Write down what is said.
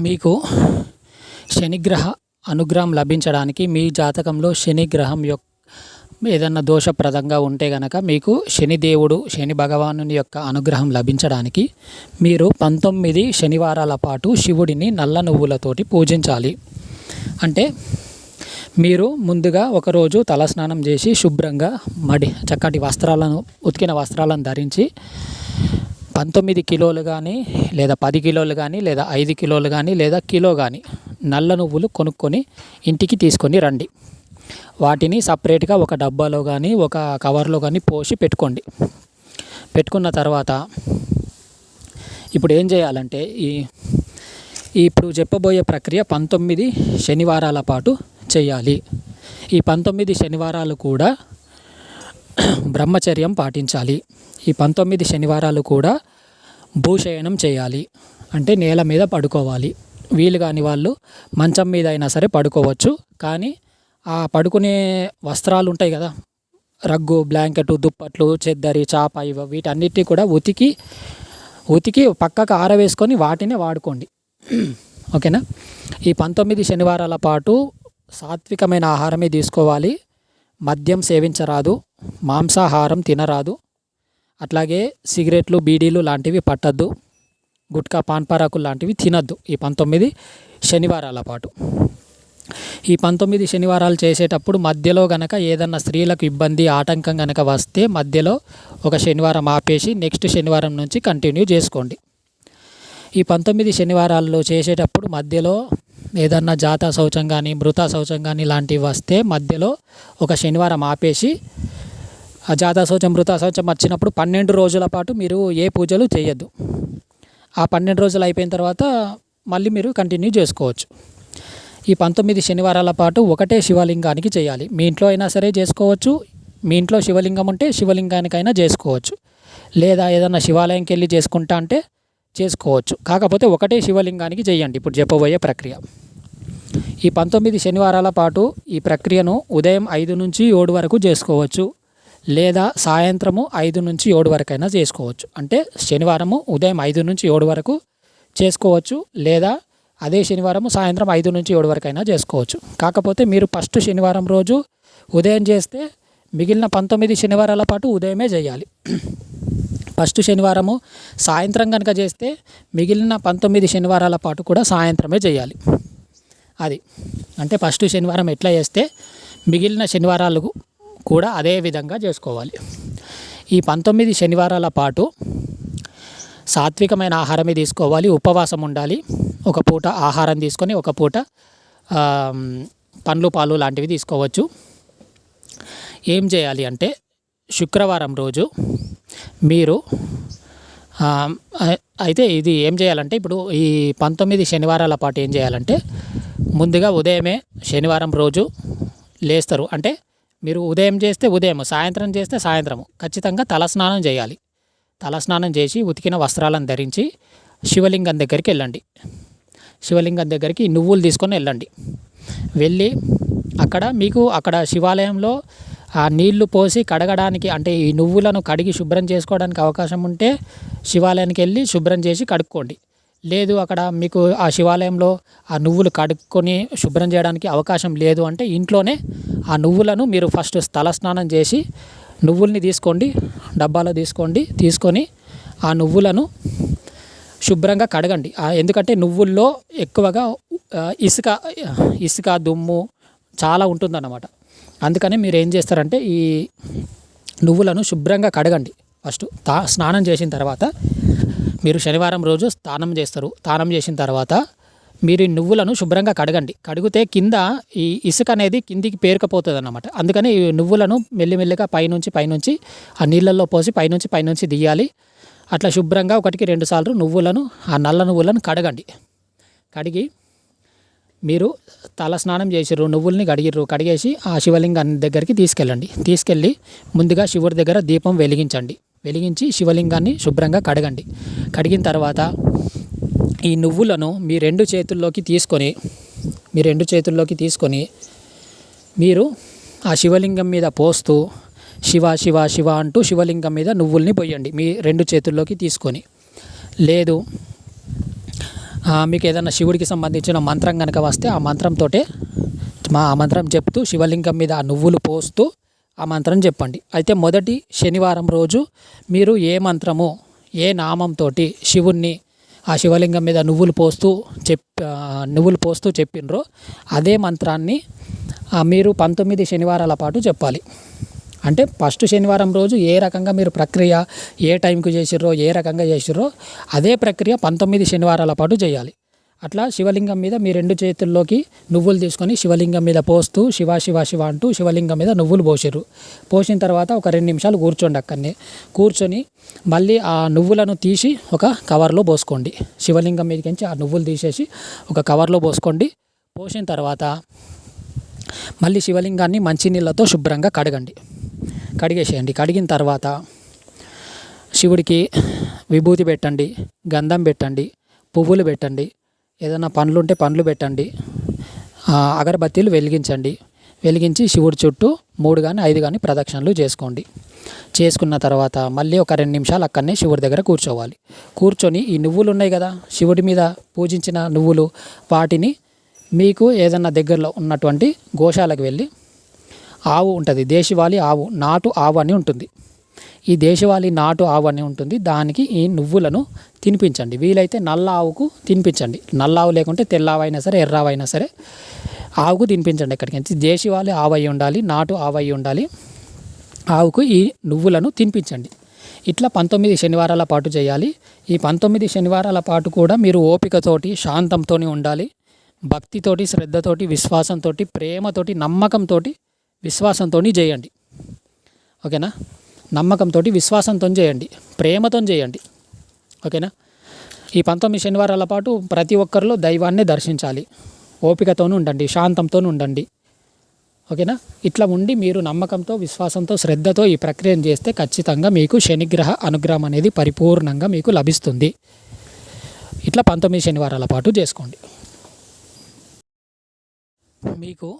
మీకు శనిగ్రహ అనుగ్రహం లభించడానికి మీ జాతకంలో శనిగ్రహం యొక్క ఏదన్నా దోషప్రదంగా ఉంటే గనక మీకు శనిదేవుడు శని భగవానుని యొక్క అనుగ్రహం లభించడానికి మీరు పంతొమ్మిది శనివారాల పాటు శివుడిని నల్ల నువ్వులతోటి పూజించాలి. అంటే మీరు ముందుగా ఒకరోజు తలస్నానం చేసి శుభ్రంగా మడి చక్కటి వస్త్రాలను ఉతికిన వస్త్రాలను ధరించి పంతొమ్మిది కిలోలు కానీ లేదా పది కిలోలు కానీ లేదా ఐదు కిలోలు కానీ లేదా కిలో కానీ నల్ల నువ్వులు కొనుక్కొని ఇంటికి తీసుకొని రండి. వాటిని సపరేట్గా ఒక డబ్బాలో కానీ ఒక కవర్లో కానీ పోసి పెట్టుకోండి. పెట్టుకున్న తర్వాత ఇప్పుడు ఏం చేయాలంటే ఈ ఇప్పుడు చెప్పబోయే ప్రక్రియ పంతొమ్మిది శనివారాల పాటు చేయాలి. ఈ పంతొమ్మిది శనివారాలు కూడా బ్రహ్మచర్యం పాటించాలి. ఈ పంతొమ్మిది శనివారాలు కూడా భూశయనం చేయాలి. అంటే నేల మీద పడుకోవాలి. వీలు కాని వాళ్ళు మంచం మీద అయినా సరే పడుకోవచ్చు. కానీ ఆ పడుకునే వస్త్రాలు ఉంటాయి కదా. రగ్గు బ్లాంకెట్ దుప్పట్లు చెద్దరి చాప ఇవ వీటన్నిటినీ కూడా ఉతికి ఉతికి పక్కకు ఆరవేసుకొని వాటినే వాడుకోండి. ఓకేనా? ఈ పంతొమ్మిది శనివారాల పాటు సాత్వికమైన ఆహారమే తీసుకోవాలి. మద్యం సేవించరాదు. మాంసాహారం తినరాదు. అట్లాగే సిగరెట్లు బీడీలు లాంటివి పట్టద్దు. గుట్కా పాన్పరాకులు లాంటివి తినద్దు. ఈ పంతొమ్మిది శనివారాల పాటు. ఈ పంతొమ్మిది శనివారాలు చేసేటప్పుడు మధ్యలో గనక ఏదన్నా స్త్రీలకు ఇబ్బంది ఆటంకం గనక వస్తే మధ్యలో ఒక శనివారం ఆపేసి నెక్స్ట్ శనివారం నుంచి కంటిన్యూ చేసుకోండి. ఈ పంతొమ్మిది శనివారాల్లో చేసేటప్పుడు మధ్యలో ఏదన్నా జాత శౌచం కానీ మృత శౌచం కానీ లాంటివి వస్తే మధ్యలో ఒక శనివారం ఆపేసి ఆ జాత మృత వచ్చినప్పుడు పన్నెండు రోజుల పాటు మీరు ఏ పూజలు చేయొద్దు. ఆ పన్నెండు రోజులు అయిపోయిన తర్వాత మళ్ళీ మీరు కంటిన్యూ చేసుకోవచ్చు. ఈ పంతొమ్మిది శనివారాల పాటు ఒకటే శివలింగానికి చేయాలి. మీ ఇంట్లో అయినా సరే చేసుకోవచ్చు. మీ ఇంట్లో శివలింగం ఉంటే శివలింగానికైనా చేసుకోవచ్చు. లేదా ఏదైనా శివాలయంకి వెళ్ళి చేసుకుంటా అంటే చేసుకోవచ్చు. కాకపోతే ఒకటే శివలింగానికి చేయండి. ఇప్పుడు చెప్పబోయే ప్రక్రియ. ఈ పంతొమ్మిది శనివారాల పాటు ఈ ప్రక్రియను ఉదయం ఐదు నుంచి ఏడు వరకు చేసుకోవచ్చు. లేదా సాయంత్రము ఐదు నుంచి ఏడు వరకైనా చేసుకోవచ్చు. అంటే శనివారము ఉదయం ఐదు నుంచి ఏడు వరకు చేసుకోవచ్చు లేదా అదే శనివారం సాయంత్రం ఐదు నుంచి ఏడు వరకైనా చేసుకోవచ్చు. కాకపోతే మీరు ఫస్ట్ శనివారం రోజు ఉదయం చేస్తే మిగిలిన పంతొమ్మిది శనివారాల పాటు ఉదయమే చేయాలి. ఫస్ట్ శనివారము సాయంత్రం కనుక చేస్తే మిగిలిన పంతొమ్మిది శనివారాల పాటు కూడా సాయంత్రమే చేయాలి. అది. అంటే ఫస్ట్ శనివారం ఎట్లా చేస్తే మిగిలిన శనివారాలు కూడా అదే విధంగా చేసుకోవాలి. ఈ పంతొమ్మిది శనివారాల పాటు సాత్వికమైన ఆహారమే తీసుకోవాలి. ఉపవాసం ఉండాలి. ఒక పూట ఆహారం తీసుకొని ఒక పూట పండ్లు పాలు లాంటివి తీసుకోవచ్చు. ఏం చేయాలి అంటే శుక్రవారం రోజు మీరు అయితే ఇది ఏం చేయాలంటే ఇప్పుడు ఈ పంతొమ్మిది శనివారాల పాటు ఏం చేయాలంటే ముందుగా ఉదయమే శనివారం రోజు లేస్తారు. అంటే మీరు ఉదయం చేస్తే ఉదయం సాయంత్రం చేస్తే సాయంత్రం ఖచ్చితంగా తలస్నానం చేయాలి. తలస్నానం చేసి ఉతికిన వస్త్రాలను ధరించి శివలింగం దగ్గరికి వెళ్ళండి. శివలింగం దగ్గరికి నువ్వులు తీసుకొని వెళ్ళండి. వెళ్ళి అక్కడ మీకు అక్కడ శివాలయంలో ఆ నీళ్ళు పోసి కడగడానికి అంటే ఈ నువ్వులను కడిగి శుభ్రం చేసుకోవడానికి అవకాశం ఉంటే శివాలయానికి వెళ్ళి శుభ్రం చేసి కడుక్కోండి. లేదు అక్కడ మీకు ఆ శివాలయంలో ఆ నువ్వులు కడుక్కొని శుభ్రం చేయడానికి అవకాశం లేదు అంటే ఇంట్లోనే ఆ నువ్వులను మీరు ఫస్ట్ స్థల స్నానం చేసి నువ్వుల్ని తీసుకోండి డబ్బాలో తీసుకోండి తీసుకొని ఆ నువ్వులను శుభ్రంగా కడగండి. ఎందుకంటే నువ్వుల్లో ఎక్కువగా ఇసుక ఇసుక దుమ్ము చాలా ఉంటుందన్నమాట. అందుకని మీరు ఏం చేస్తారంటే ఈ నువ్వులను శుభ్రంగా కడగండి. ఫస్ట్ తా స్నానం చేసిన తర్వాత మీరు శనివారం రోజు స్నానం చేస్తారు. స్నానం చేసిన తర్వాత మీరు ఈ నువ్వులను శుభ్రంగా కడగండి. కడిగితే కింద ఈ ఇసుక అనేది కిందికి పేరుకపోతుంది అన్నమాట అందుకని ఈ నువ్వులను మెల్లిమెల్లిగా పైనుంచి పైనుంచి ఆ నీళ్ళల్లో పోసి పైనుంచి పైనుంచి తీయాలి అట్లా శుభ్రంగా ఒకటికి రెండు సార్లు నువ్వులను ఆ నల్ల నువ్వులను కడగండి. కడిగి మీరు తల స్నానం చేసిర్రు నువ్వుల్ని కడిగిర్రు. కడిగేసి ఆ శివలింగం దగ్గరికి తీసుకెళ్ళండి. తీసుకెళ్ళి ముందుగా శివుడి దగ్గర దీపం వెలిగించండి. వెలిగించి శివలింగాన్ని శుభ్రంగా కడగండి. కడిగిన తర్వాత ఈ నువ్వులను మీ రెండు చేతుల్లోకి తీసుకొని మీ రెండు చేతుల్లోకి తీసుకొని మీరు ఆ శివలింగం మీద పోస్తూ శివ శివ శివ అంటూ శివలింగం మీద నువ్వుల్ని పోయండి మీ రెండు చేతుల్లోకి తీసుకొని. లేదు మీకు ఏదైనా శివుడికి సంబంధించిన మంత్రం కనుక వస్తే ఆ మంత్రంతో మా ఆ మంత్రం చెప్తూ శివలింగం మీద ఆ నువ్వులు పోస్తూ ఆ మంత్రం చెప్పండి. అయితే మొదటి శనివారం రోజు మీరు ఏ మంత్రము ఏ నామంతో శివుణ్ణి ఆ శివలింగం మీద నువ్వులు పోస్తూ చెప్ నువ్వులు పోస్తూ చెప్పినరో అదే మంత్రాన్ని మీరు పంతొమ్మిది శనివారాల పాటు చెప్పాలి. అంటే ఫస్ట్ శనివారం రోజు ఏ రకంగా మీరు ప్రక్రియ ఏ టైంకి చేసిర్రో ఏ రకంగా చేసిర్రో అదే ప్రక్రియ పంతొమ్మిది శనివారాల పాటు చేయాలి. అట్లా శివలింగం మీద మీ రెండు చేతుల్లోకి నువ్వులు తీసుకొని శివలింగం మీద పోస్తూ శివ శివ శివ అంటూ శివలింగం మీద నువ్వులు పోసిర్రు. పోసిన తర్వాత ఒక రెండు నిమిషాలు కూర్చోండి అక్కడనే కూర్చొని మళ్ళీ ఆ నువ్వులను తీసి ఒక కవర్లో పోసుకోండి. శివలింగం మీదకించి ఆ నువ్వులు తీసేసి ఒక కవర్లో పోసుకోండి. పోసిన తర్వాత మళ్ళీ శివలింగాన్ని మంచినీళ్ళతో శుభ్రంగా కడగండి. కడిగేసేయండి. కడిగిన తర్వాత శివుడికి విభూతి పెట్టండి గంధం పెట్టండి పువ్వులు పెట్టండి ఏదైనా పండ్లు ఉంటే పండ్లు పెట్టండి. అగరబత్తీలు వెలిగించండి. వెలిగించి శివుడి చుట్టూ మూడు కానీ ఐదు కానీ ప్రదక్షిణలు చేసుకోండి. చేసుకున్న తర్వాత మళ్ళీ ఒక రెండు నిమిషాలు అక్కడనే శివుడి దగ్గర కూర్చోవాలి. కూర్చొని ఈ నువ్వులు ఉన్నాయి కదా శివుడి మీద పూజించిన నువ్వులు వాటిని మీకు ఏదన్నా దగ్గరలో ఉన్నటువంటి గోశాలకు వెళ్ళి ఆవు ఉంటుంది దేశవాళీ ఆవు నాటు ఆవు అని ఉంటుంది. ఈ దేశవాళీ నాటు ఆవు అని ఉంటుంది. దానికి ఈ నువ్వులను తినిపించండి. వీలైతే నల్ల ఆవుకు తినిపించండి. నల్ల ఆవు లేకుంటే తెల్లావైనా సరే ఎర్రావైనా సరే ఆవుకు తినిపించండి ఎక్కడికి. దేశవాళీ ఆవు అయి ఉండాలి నాటు ఆవు అయి ఉండాలి. ఆవుకు ఈ నువ్వులను తినిపించండి. ఇట్లా పంతొమ్మిది శనివారాల పాటు చేయాలి. ఈ పంతొమ్మిది శనివారాల పాటు కూడా మీరు ఓపికతోటి శాంతంతో ఉండాలి. భక్తితోటి శ్రద్ధతోటి విశ్వాసంతో ప్రేమతోటి నమ్మకంతో విశ్వాసంతో చేయండి. ఓకేనా? నమ్మకంతో విశ్వాసంతో చేయండి. ప్రేమతో చేయండి. ఓకేనా? ఈ పంతొమ్మిది శనివారాల పాటు ప్రతి ఒక్కరిలో దైవాన్ని దర్శించాలి. ఓపికతోనూ ఉండండి శాంతంతో ఉండండి. ఓకేనా? ఇట్లా ఉండి మీరు నమ్మకంతో విశ్వాసంతో శ్రద్ధతో ఈ ప్రక్రియను చేస్తే ఖచ్చితంగా మీకు శనిగ్రహ అనుగ్రహం అనేది పరిపూర్ణంగా మీకు లభిస్తుంది. ఇట్లా పంతొమ్మిది శనివారాల పాటు చేసుకోండి. మీకు